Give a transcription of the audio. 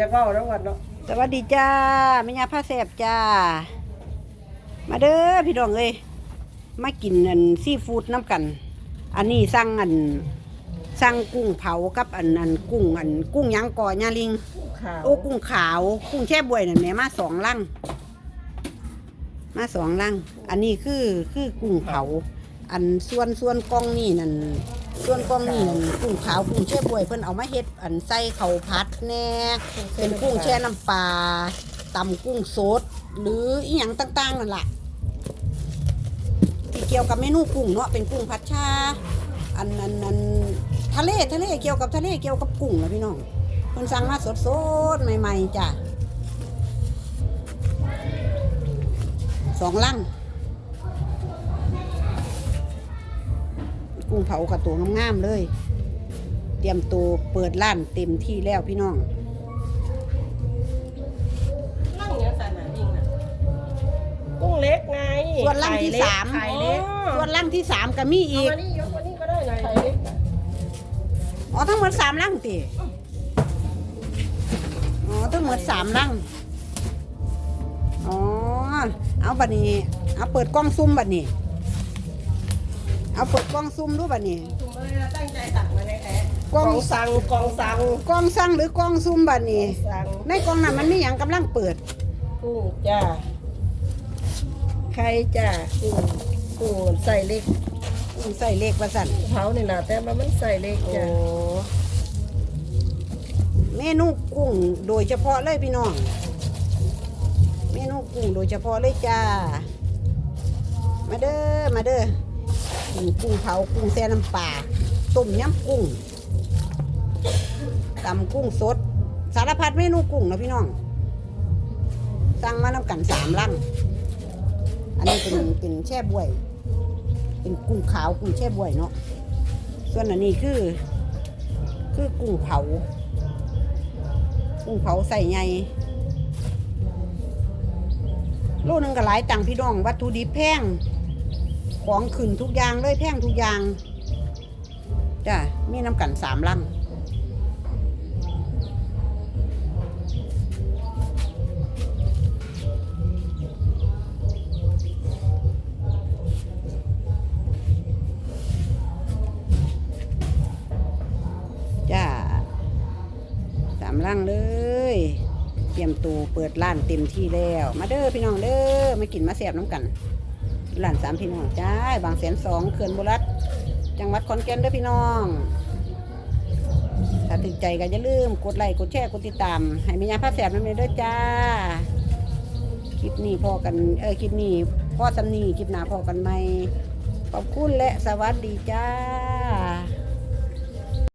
จะเฝ้าทั้งวันเนาะสวัสดีจ้าแม่ยาผ้าแสบจ้า มาเด้อพี่น้องเอ้ยมากินอันซีฟู้ดน้ำกัน อันนี้สั่งอันสั่งกุ้งเผากับอันอันกุ้งอันกุ้งหยังก่อยาลิงข่าวโอ้กุ้งขาว กุ้งแช่บวยนั่นแหม่มาสองลังมาสองลัง อันนี้คือคือกุ้งเผา อันส่วนส่วนกล้องนี่นั่น ส่วนกล้องนี่กุ้งขาวกุ้งแช่บวยเพิ่นเอามาเฮ็ดอันใส่ข้าวผัดแน่เป็นกุ้งแช่น้ำปลาตำกุ้งสด หรืออีหยังต่างๆนั่นแหละที่เกี่ยวกับเมนูกุ้งเนาะเป็นกุ้งผัดชาอันนั้นอันทะเลทะเลเกี่ยวกับทะเลเกี่ยวกับกุ้งนะพี่น้องเพิ่นสั่งมาสดๆใหม่ๆจ้ะสองลัง กุ้งเผากับตัวงามๆเลย เตรียมตัวเปิดร้านเต็มที่แล้วพี่น้องนั่งเนี้ยสนามยิงน่ะกุ้งเล็กไงส่วนลังที่ไข่เล็กสามไข่เล็กส่วนลังที่สามก็มีเอาอีกมานี่ยกมานี่ก็ได้ไงไข่เล็กน่ะอ๋อทั้งหมดสามลังติอ๋อทั้งหมดสามลังอ๋อเอาบัดนี้เอาเปิดกล้องซุ่มบัดนี้ เอาเปิดกล้องซุ่มดูบัดนี้ถุงอะไรนะตั้งใจสั่งมาแท้กๆล้องสั่งกองสั่งกล้องสั่งหรือกล้องซุ่มบัดนี้สั่งในกล้องนั้นมันมีอย่างกำลังเปิด กุ้งจ้าไข่จ้ากุ้งกุ้งใส่เล็กอืมใส่เลขประสันเผานี่นะแต่ว่ามันใส่เล็กโอ้จ้าเมนูกุ้งโดยเฉพาะเลยพี่น้อง เมนูกุ้งโดยเฉพาะเลยจ้า มาเด้อมาเด้อ กินกุ้งเผากุ้งแซ่น้ำปลาต้มยำกุ้งตำกุ้งสด สารพัดเมนูกุ้งนะพี่น้องสั่งมานำกันสามลังอันนี้เป็นเป็นแช่บวย เป็นกุ้งขาวกุ้งแช่บวยเนาะส่วนอันนี้คือ คือกุ้งเผา กุ้งเผาใส่ใหญ่โลนึงก็หลายตังพี่น้อง วัตถุดิบแพง ของขึ้นทุกอย่างเลยแพงทุกอย่างจ้ะมีน้ำกันสามลังจ้าสามลังเลย เตรียมตัวเปิดร้านเต็มที่แล้ว มาเด้อพี่น้องเด้อมากินมาแสบน้ำกัน หลานสามพี่น้องจ้าบางแสนสองเขื่อนบุรัตจังหวัดขอนแก่นด้วยพี่น้อง ถ้าถึงใจก็อย่าลืมกดไลค์กดแชร์กดติดตาม ให้มียาพาแสบนั่นเองเด้วยจ้า คลิปนี้พอกันเออคลิปนี้พ่อสำนีคลิปหน้าพอกันไหมขอบคุณและสวัสดีจ้า